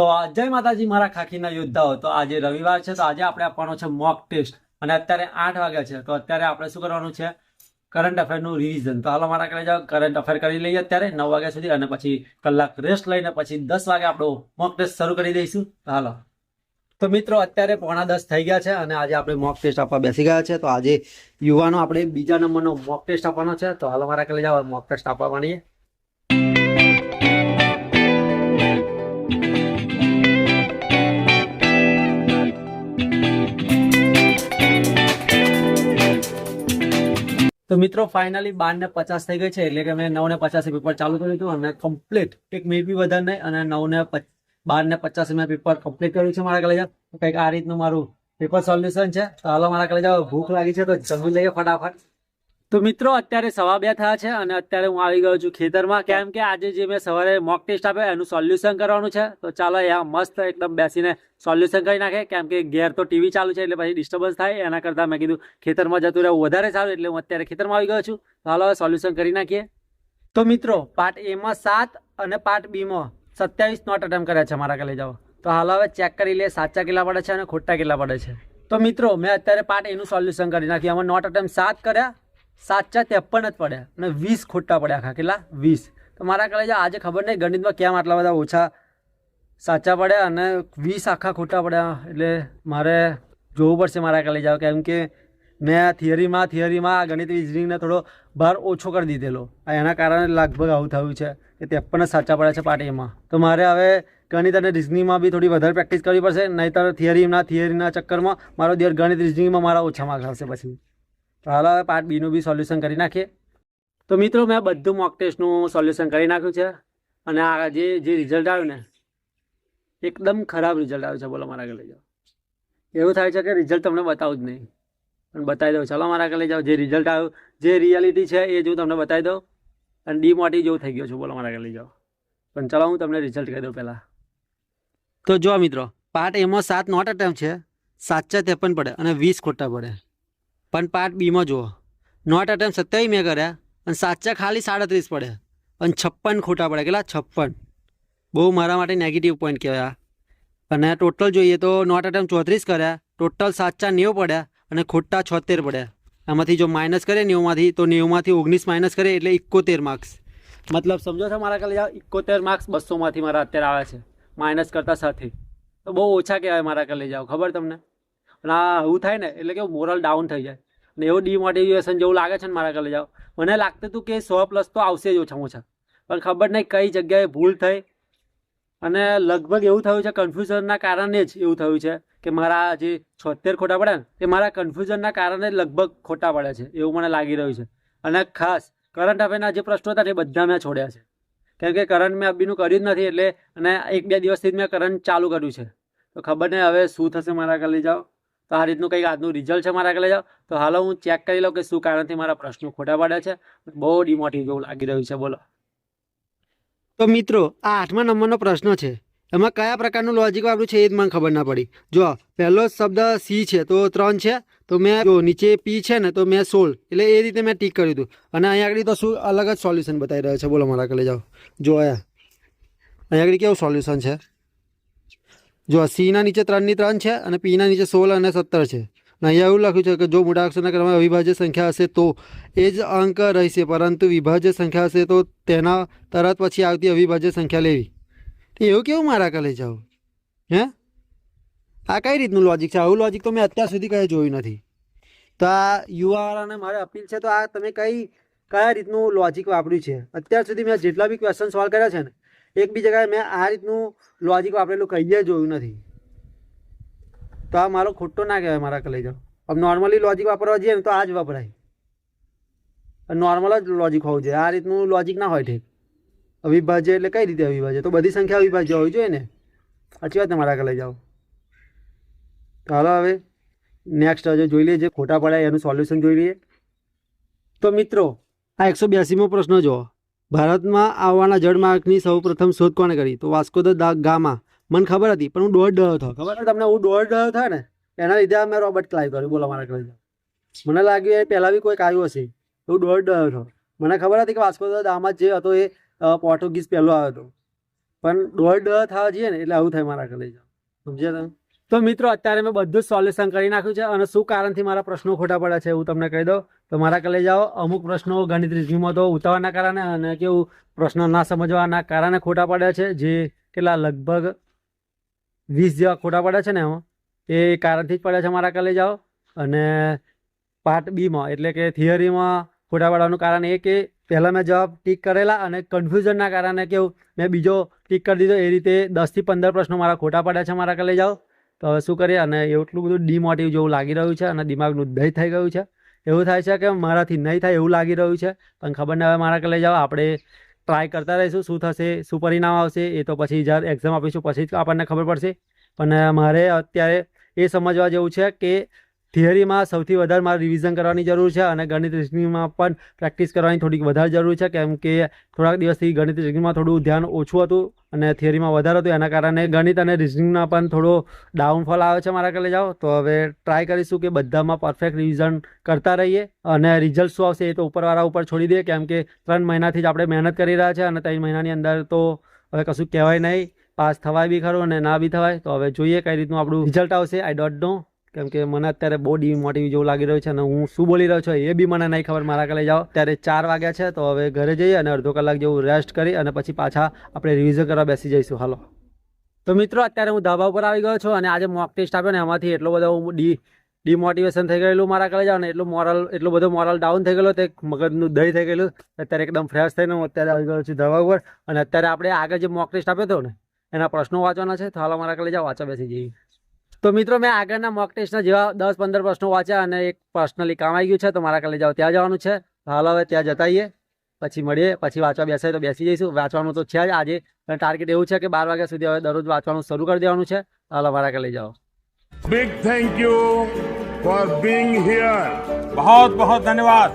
તો જય માતાજી, મારા ખાખીના યોદ્ધાઓ. તો આજે રવિવાર છે, તો આજે આપણે આપવાનો છે મોક ટેસ્ટ અને અત્યારે આઠ વાગ્યા છે, તો અત્યારે આપણે શું કરવાનું છે? કરંટ અફેરનું રિવિઝન તો હાલો, મારા કરે જાઓ કરંટ અફેર કરી લઈએ અત્યારે નવ વાગ્યા સુધી અને પછી કલાક રેસ્ટ લઈને પછી દસ વાગે આપણો મોક ટેસ્ટ શરૂ કરી દઈશું. હાલો. તો મિત્રો, અત્યારે પોણા દસ થઈ ગયા છે અને આજે આપણે મોક ટેસ્ટ આપવા બેસી ગયા છે. તો આજે યુવાનો આપણે બીજા નંબરનો મોક ટેસ્ટ આપવાનો છે. તો હાલો, મારા કરે જાઓ મોક ટેસ્ટ આપવા માંડીએ. તો મિત્રો ફાઇનલી બાર ને પચાસ થઈ ગઈ છે, એટલે કે મેં નવ ને પચાસે પેપર ચાલુ કર્યું હતું અને કમ્પ્લીટ એક મિનિટ બી વધારે નહીં, અને નવ ને બાર ને પચાસે મેં પેપર કમ્પ્લીટ કર્યું છે મારા કલેજા કંઈક આ રીતનું મારું પેપર સોલ્યુશન છે. તો હાલો મારા કલેજા ભૂખ લાગી છે, તો જમી લઈએ ફટાફટ. તો મિત્રો, અત્યારે સવા બે થયા છે અને અત્યારે હું આવી ગયો છું ખેતરમાં. કેમ કે આજે જે મેં સવારે મોક ટેસ્ટ આપ્યો, એનું સોલ્યુશન કરવાનું છે. તો ચાલો અહીંયા મસ્ત એકદમ બેસીને સોલ્યુશન કરી નાખે. કેમ કે ઘેર તો ટીવી ચાલુ છે એટલે પછી ડિસ્ટર્બન્સ થાય. એના કરતાં મેં કીધું, ખેતરમાં જતું રહેવું વધારે સારું એટલે હું અત્યારે ખેતરમાં આવી ગયો છું. હવે સોલ્યુશન કરી નાખીએ. તો મિત્રો પાર્ટ એમાં સાત અને પાર્ટ બીમાં સત્યાવીસ નોટ અટેમ્પ કર્યા છે મારા કલે જાઓ તો હાલ હવે ચેક કરી લે સાચા કેટલા પડે છે અને ખોટા કેટલા પડે છે. તો મિત્રો, મેં અત્યારે પાર્ટ એનું સોલ્યુશન કરી નાખ્યું. આમાં નોટ અટેમ્પ સાત કર્યા. સાચા ત્રેપન જ પડ્યા અને વીસ ખોટા પડ્યા આખા, કેટલા? વીસ. તો મારા જાઓ આજે ખબર નહીં ગણિતમાં કેમ આટલા બધા ઓછા સાચા પડ્યા અને વીસ આખા ખોટા પડ્યા, એટલે મારે જોવું પડશે મારા કલે જાઓ, કેમ કે મેં થિયરીમાં થિયરીમાં ગણિત રિઝનિંગને થોડો ભાર ઓછો કરી દીધેલો. એના કારણે લગભગ આવું થયું છે કે ત્રેપન જ સાચા પડ્યા છે પાર્ટ તો મારે હવે ગણિત અને રિઝનિંગમાં બી થોડી વધારે પ્રેક્ટિસ કરવી પડશે, નહીંતર થિયરીના થિયરીના ચક્કરમાં મારો દેર ગણિત રિઝનિંગમાં મારા ઓછા માર્ક્સ આવશે પછી. તો હાલ હવે પાર્ટ બીનું બી સોલ્યુશન કરી નાખીએ. તો મિત્રો મેં બધું મોક ટેસ્ટનું સોલ્યુશન કરી નાખ્યું છે. અને આ જે જે રિઝલ્ટ આવ્યું ને, એકદમ ખરાબ રિઝલ્ટ આવ્યું છે. બોલો મારા આગળ લઈ જાઓ. એવું થાય છે કે રિઝલ્ટ તમને બતાવું જ નહીં. પણ બતાવી દઉં. ચાલો મારા આગળ લઈ જાઓ. જે રિઝલ્ટ આવ્યું, જે રિયાલિટી છે એ જો તમને બતાવી દઉં. અને ડીમોટી જેવું થઈ ગયો છે. બોલો મારા આગળ લઈ જાઓ. પણ ચાલો હું તમને રિઝલ્ટ કહી દઉં પહેલાં. તો જો મિત્રો પાર્ટ એમાં સાત નોટ અટેમ્પ છે. સાચા ત્રેપન પડે અને વીસ ખોટા પડે. પણ પાર્ટ બીમાં જુઓ. નોટ અટેમ્પ સત્યાવીસ મેં કર્યા અને સાચા ખાલી સાડત્રીસ પડે અને છપ્પન ખોટા પડે કેટલા? છપ્પન. બહુ મારા માટે નેગેટિવ પોઈન્ટ કહેવાય. અને ટોટલ જોઈએ તો નોટ અટેમ્પ ચોત્રીસ કર્યા ટોટલ સાચા નેવું પડ્યા અને ખોટા છોતેર પડ્યા. આમાંથી જો માઇનસ કરે નેવુંમાંથી, તો નેવુંમાંથી ઓગણીસ માઇનસ કરે એટલે ઇકોતેર માર્ક્સ મતલબ સમજો છો મારા કાલે ઇકોતેર માર્ક્સ બસોમાંથી મારા અત્યારે આવે છે. માઇનસ કરતાં સાથે. તો બહુ ઓછા કહેવાય મારા કાલે જાઓ. ખબર તમને? અને આ આવું થાય ને, એટલે કે મોરલ ડાઉન થઈ જાય. અને એવું ડિમોટિવેશન જેવું લાગે છે ને મારા કલે જાઓ. મને લાગતું હતું કે સો પ્લસ તો આવશે જ ઓછામાં ઓછા. પણ ખબર નહીં કઈ જગ્યાએ ભૂલ થઈ. અને લગભગ એવું થયું છે કન્ફ્યુઝનના કારણે જ એવું થયું છે કે મારા જે છોતેર ખોટા પડ્યા ને એ મારા કન્ફ્યુઝનના કારણે લગભગ ખોટા પડ્યા છે. એવું મને લાગી રહ્યું છે. અને ખાસ કરંટ અફેરના જે પ્રશ્નો હતા એ બધા મેં છોડ્યા છે. કેમ કે કરંટ મેં અબીનું કર્યું જ નથી, એટલે અને એક બે દિવસથી જ મેં કરંટ ચાલુ કર્યું છે. તો ખબર નહીં હવે શું થશે મારા કરી જાઓ. તો આ રીતનું કંઈક આજનું રિઝલ્ટ છે મારા આગળ જાઓ. તો હાલો હું ચેક કરી લઉં કે શું કારણથી મારા પ્રશ્નો ખોટા પડ્યા છે. બહુ ડિમોટિવ જેવું લાગી રહ્યું છે, બોલો. તો મિત્રો, આ આઠમા નંબરનો પ્રશ્ન છે. એમાં કયા પ્રકારનું લોજિક વાપર્યું છે એ જ મને ખબર ના પડી. જો પહેલો શબ્દ સી છે, તો ત્રણ છે. તો મેં જો નીચે પી છે ને, તો મેં સોળ. એટલે એ રીતે મેં ટીક કર્યું હતું. અને અહીંયા આગળ તો શું અલગ જ સોલ્યુશન બતાવી રહ્યો છે, બોલો મારા આગળ જાઓ. જો આયા અહીંયા આગળ કેવું સોલ્યુશન છે? જો સીના નીચે ત્રણની ત્રણ છે અને પીના નીચે સોળ અને સત્તર છે. અને અહીંયા એવું લખ્યું છે કે જો મૂળાક્ષરના ક્રમમાં અવિભાજ્ય સંખ્યા હશે તો એ જ અંક રહેશે, પરંતુ વિભાજ્ય સંખ્યા હશે તો તેના તરત પછી આવતી અવિભાજ્ય સંખ્યા લેવી. એવું કેવું મારા કલે જાઓ હે? આ કઈ રીતનું લોજિક છે? આવું લોજિક તો મેં અત્યાર સુધી કઈ જોયું નથી. તો આ યુવાવાળાને મારે અપીલ છે, તો આ તમે કઈ, કયા રીતનું લોજિક વાપર્યું છે? અત્યાર સુધી મેં જેટલા બી ક્વેશ્ચન સોલ્વ કર્યા છે ને એક બી જગ્યાએ મેં આ રીતનું લોજિક વાપરેલું કહીએ જોયું નથી. તો આ મારો ખોટો ના કહેવાય મારા કલેજો. જાઓ अब નોર્મલી લોજિક વાપરવા જઈએ ને તો આ જ વપરાય. નોર્મલ જ લોજિક હોવું જોઈએ. આ રીતનું લોજિક ના હોય ઠીક. અવિભાજ્ય એટલે કઈ રીતે અવિભાજ્ય? તો બધી સંખ્યા અવિભાજ્ય હોવી જોઈએ ને. સાચી વાત મારા કલે જાઓ તો હાલો હવે નેક્સ્ટ હજુ જોઈ લઈએ જે ખોટા પડ્યા એનું સોલ્યુશન જોઈ લઈએ. તો મિત્રો, આ એકસો બ્યાસીમો પ્રશ્ન જો ભારતમાં આવવાના જળમાર્ગની સૌ પ્રથમ શોધ કોણે કરી? તો વાસ્કો દ ગામા. મને ખબર હતી, પણ હું દોઢ ડયો હતો. ખબર તમને? હું દોઢ ડયો થાય ને, એના લીધે અમે રોબર્ટ ક્લાઇવ કર્યું બોલો મારા કલે મને લાગ્યું એ પહેલાં બી કોઈક આવ્યું હશે. હું દોઢ ડયો હતો. મને ખબર હતી કે વાસ્કો દ ગામા જે હતો એ પોર્ટુગીઝ પહેલો આવ્યો હતો. પણ દોઢ ડ થવા જઈએ ને, એટલે આવું થાય મારા કલેજા સમજ્યા તમે? તો મિત્રો, અત્યારે મેં બધું જ સોલ્યુશન કરી નાખ્યું છે અને શું કારણથી મારા પ્રશ્નો ખોટા પડ્યા છે એવું તમને કહી દઉં. તો મારા કલે જાઓ, અમુક પ્રશ્નો ગણિત રીઝનિંગમાં તો ઉતાવળના કારણે અને કેવું પ્રશ્નો ના સમજવાના કારણે ખોટા પડ્યા છે. જે કેટલા લગભગ વીસ જેવા ખોટા પડ્યા છે ને એમાં. એ કારણથી જ પડ્યા છે મારા કલે જાઓ. અને પાર્ટ બીમાં એટલે કે થિયરીમાં ખોટા પડવાનું કારણ એ કે પહેલાં મેં જવાબ ટીક કરેલા અને કન્ફ્યુઝનના કારણે કેવું મેં બીજો ટીક કરી દીધો. એ રીતે દસથી પંદર પ્રશ્નો મારા ખોટા પડ્યા છે મારા કલેજાઓ તો હવે શું કરીએ? અને એટલું બધું ડીમોટિવ જેવું લાગી રહ્યું છે અને દિમાગનું દહીં થઈ ગયું છે. એવું થાય છે કે મારાથી નહીં થાય એવું લાગી રહ્યું છે. પણ ખબર નહીં, હવે મારા કલે જાઓ, આપણે ટ્રાય કરતા રહીશું, શું થશે, શું પરિણામ આવશે, એ તો પછી જ્યારે એક્ઝામ આપીશું, પછી જ આપણને ખબર પડશે. પણ મારે અત્યારે એ સમજવા જેવું છે કે થિયરીમાં સૌથી વધારે મારે રિવિઝન કરવાની જરૂર છે અને ગણિત રિઝનિંગમાં પણ પ્રેક્ટિસ કરવાની થોડીક વધારે જરૂર છે, કેમ કે થોડાક દિવસથી ગણિત રિઝનિંગમાં થોડું ધ્યાન ઓછું હતું અને થિયરીમાં વધારે હતું, એના કારણે ગણિત અને રિઝનિંગમાં પણ થોડો ડાઉનફોલ આવે છે મારા કલે જાઓ. તો હવે ટ્રાય કરીશું કે બધામાં પરફેક્ટ રિવિઝન કરતા રહીએ અને રિઝલ્ટ શું આવશે એ તો ઉપરવાળા ઉપર છોડી દઈએ, કેમ કે ત્રણ મહિનાથી જ આપણે મહેનત કરી રહ્યા છે અને ત્રણ મહિનાની અંદર તો હવે કશું કહેવાય નહીં. પાસ થવાય બી ખરું અને ના બી થવાય. તો હવે જોઈએ કઈ રીતનું આપણું રિઝલ્ટ આવશે. આઈ ડોન્ટ નો કેમ કે મને અત્યારે બહુ મોટી જેવું લાગી રહ્યું છે અને હું શું બોલી રહ્યો છું એ બી મને નહીં ખબર, મારા કાલે જાઓ. ત્યારે ચાર વાગ્યા છે, તો હવે ઘરે જઈએ અને અડધો કલાક જેવું રેસ્ટ કરી અને પછી પાછા આપણે રિવિઝન કરવા બેસી જઈશું. હાલો. તો મિત્રો, અત્યારે હું ધાબા ઉપર આવી ગયો છું અને આજે મોક ટેસ્ટ આપ્યો ને એમાંથી એટલો બધો હું ડી ડિમોટિવેશન થઈ ગયેલું મારા કાલે જાઓ ને એટલું મોરલ એટલો બધો મોરલ ડાઉન થઈ ગયેલો, તે મગજનું દહીં થઈ ગયેલું. અત્યારે એકદમ ફ્રેશ થઈને હું અત્યારે આવી ગયો છું ધાબા ઉપર. અને અત્યારે આપણે આગળ જે મોક ટેસ્ટ આપ્યો હતો ને, એના પ્રશ્નો વાંચવાના છે. તો હાલો મારા કાલે જાઓ, વાંચવા બેસી જઈએ. તો મિત્રો મેં આગળના મોક ટેસ્ટના જેવા દસ પંદર પ્રશ્નો વાંચ્યા અને એક પર્સનલી કામ આવી ગયું છે તો મારા કાલે જાઓ ત્યાં જવાનું છે. હાલ હવે ત્યાં જતાઈએ પછી મળીએ પછી વાંચવા બેસાય તો બેસી જઈશું. વાંચવાનું તો છે જ આજે ટાર્ગેટ એવું છે કે બાર વાગ્યા સુધી હવે દરરોજ વાંચવાનું શરૂ કરી દેવાનું છે. હાલો મારા કાલે જાઓ. Big thank you for being here બહુ બહુ ધન્યવાદ